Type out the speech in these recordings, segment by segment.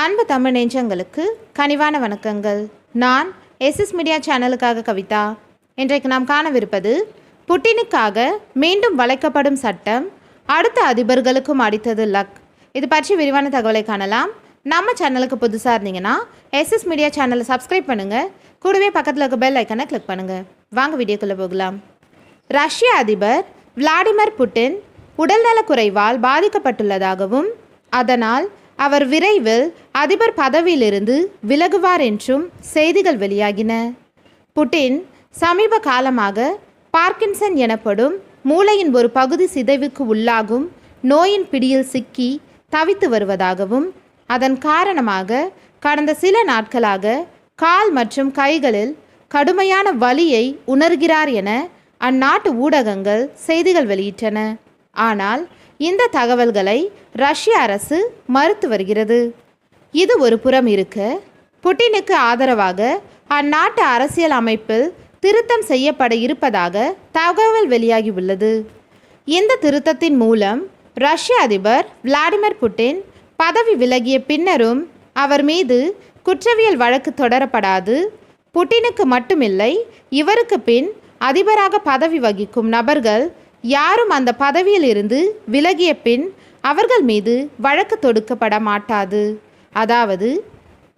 அன்பு தமிழ் நெஞ்சங்களுக்கு கனிவான வணக்கங்கள். நான் எஸ்எஸ் மீடியா சேனலுக்காக கவிதா. இன்றைக்கு நாம் காணவிருப்பது புட்டினுக்காக மீண்டும் வளைக்கப்படும் சட்டம் அடுத்த அதிபர்களுக்கும் அடித்தது லக். இது பற்றி விரிவான தகவலை காணலாம். நம்ம சேனலுக்கு புதுசாக இருந்தீங்கன்னா எஸ்எஸ் மீடியா சேனலை சப்ஸ்கிரைப் பண்ணுங்கள் கூடவே பக்கத்தில் இருக்க பெல் ஐக்கனை கிளிக் பண்ணுங்கள் வாங்க வீடியோக்குள்ளே போகலாம். ரஷ்ய அதிபர் விளாடிமிர் புட்டின் உடல்நலக் குறைவால் பாதிக்கப்பட்டுள்ளதாகவும் அதனால் அவர் விரைவில் அதிபர் பதவியிலிருந்து விலகுவார் என்றும் செய்திகள் வெளியாகின. புட்டின் சமீப காலமாக பார்க்கின்சன் எனப்படும் மூளையின் ஒரு பகுதி சிதைவுக்கு உள்ளாகும் நோயின் பிடியில் சிக்கி தவித்து வருவதாகவும் அதன் காரணமாக கடந்த சில நாட்களாக கால் மற்றும் கைகளில் கடுமையான வலியை உணர்கிறார் என அந்நாட்டு ஊடகங்கள் செய்திகள் வெளியிட்டன. ஆனால் இந்த தகவல்களை ரஷ்ய அரசு மறுத்து வருகிறது. இது ஒரு புறம் இருக்க புட்டினுக்கு ஆதரவாக அந்நாட்டு அரசியல் அமைப்பில் திருத்தம் செய்யப்பட இருப்பதாக தகவல் வெளியாகியுள்ளது. இந்த திருத்தத்தின் மூலம் ரஷ்ய அதிபர் விளாடிமிர் புட்டின் பதவி விலகிய பின்னரும் அவர் மீது குற்றவியல் வழக்கு தொடரப்படாது. புட்டினுக்கு மட்டுமில்லை இவருக்கு பின் அதிபராக பதவி வகிக்கும் நபர்கள் யாரும் அந்த பதவியில் இருந்து விலகிய பின் அவர்கள் மீது வழக்கு தொடுக்கப்பட மாட்டாது. அதாவது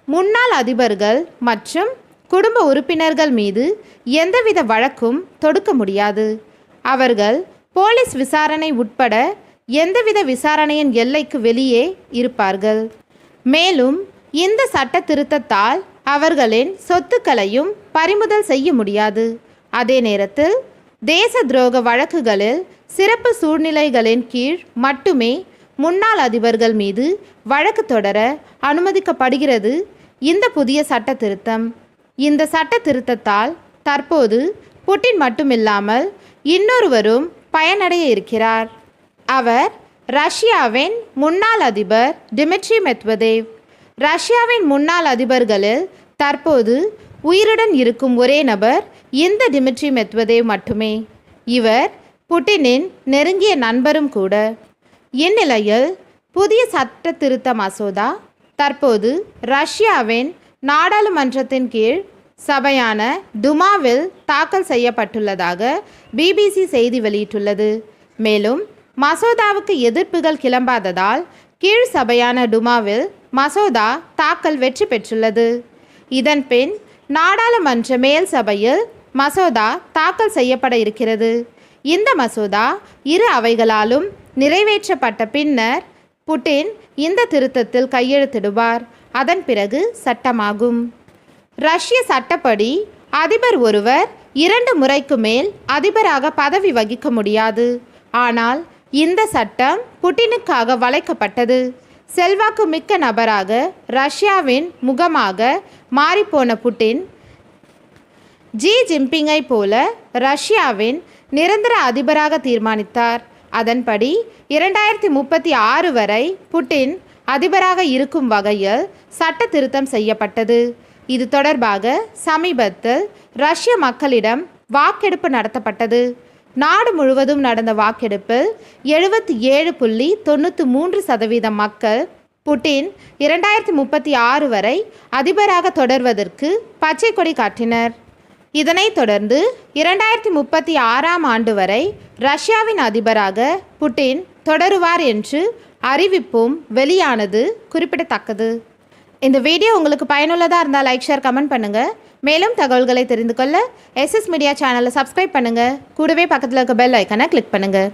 முன்னாள் அதிபர்கள் மற்றும் குடும்ப உறுப்பினர்கள் மீது எந்தவித வழக்கும் தொடுக்க முடியாது. அவர்கள் போலீஸ் விசாரணை உட்பட எந்தவித விசாரணையின் எல்லைக்கு வெளியே இருப்பார்கள். மேலும் இந்த சட்ட திருத்தத்தால் அவர்களின் சொத்துக்களையும் பறிமுதல் செய்ய முடியாது. அதே நேரத்தில் தேச துரோக வழக்குகளில் சிறப்பு சூழ்நிலைகளின் கீழ் மட்டுமே முன்னாள் அதிபர்கள் மீது வழக்கு தொடர அனுமதிக்கப்படுகிறது. இந்த புதிய சட்ட திருத்தம் இந்த சட்ட திருத்தத்தால் தற்போது புட்டின் மட்டுமில்லாமல் இன்னொருவரும் பயனடைய இருக்கிறார். அவர் ரஷ்யாவின் முன்னாள் அதிபர் டிமிட்ரி மெத்வதேவ். ரஷ்யாவின் முன்னாள் அதிபர்களில் தற்போது உயிருடன் இருக்கும் ஒரே நபர் இந்த டிமிட்ரி மெத்வதேவ் மட்டுமே. இவர் புட்டினின் நெருங்கிய நண்பரும் கூட. இந்நிலையில் புதிய சட்ட திருத்த மசோதா தற்போது ரஷ்யாவின் நாடாளுமன்றத்தின் கீழ் சபையான டுமாவில் தாக்கல் செய்யப்பட்டுள்ளதாக பிபிசி செய்தி வெளியிட்டுள்ளது. மேலும் மசோதாவுக்கு எதிர்ப்புகள் கிளம்பாததால் கீழ் சபையான டுமாவில் மசோதா தாக்கல் வெற்றி பெற்றுள்ளது. இதன்பின் நாடாளுமன்ற மேல் சபையில் மசோதா தாக்கல் செய்யப்பட இருக்கிறது. இந்த மசோதா இரு அவைகளாலும் நிறைவேற்றப்பட்ட பின்னர் புட்டின் இந்த திருத்தத்தில் கையெழுத்திடுவார். அதன் பிறகு சட்டமாகும். ரஷ்ய சட்டப்படி அதிபர் ஒருவர் இரண்டு முறைக்கு மேல் அதிபராக பதவி வகிக்க முடியாது. ஆனால் இந்த சட்டம் புட்டினுக்காக வளைக்கப்பட்டது. செல்வாக்கு மிக்க நபராக ரஷ்யாவின் முகமாக மாறிப்போன புட்டின் ஜி ஜின்பிங்கை போல ரஷ்யாவின் நிரந்தர அதிபராக தீர்மானித்தார். அதன்படி இரண்டாயிரத்தி முப்பத்தி ஆறு வரை புட்டின் அதிபராக இருக்கும் வகையில் சட்ட திருத்தம் செய்யப்பட்டது. இது தொடர்பாக சமீபத்தில் ரஷ்ய மக்களிடம் வாக்கெடுப்பு நடத்தப்பட்டது. நாடு முழுவதும் நடந்த வாக்கெடுப்பில் எழுபத்தி ஏழு புள்ளி தொண்ணூற்றி மூன்று சதவீதம் மக்கள் புட்டின் இரண்டாயிரத்தி முப்பத்தி ஆறு வரை அதிபராக தொடர்வதற்கு பச்சை கொடி காட்டினர். இதனைத் தொடர்ந்து இரண்டாயிரத்தி முப்பத்தி ஆறாம் ஆண்டு வரை ரஷ்யாவின் அதிபராக புட்டின் தொடருவார் என்று அறிவிப்பும் வெளியானது குறிப்பிடத்தக்கது. இந்த வீடியோ உங்களுக்கு பயனுள்ளதாக இருந்தால் லைக் ஷேர் கமெண்ட் பண்ணுங்கள் மேலும் தகவல்களை தெரிந்து கொள்ள எஸ்எஸ் மீடியா சேனலை சப்ஸ்கிரைப் பண்ணுங்கள் கூடவே பக்கத்தில் இருக்க பெல் ஐக்கனை கிளிக் பண்ணுங்கள்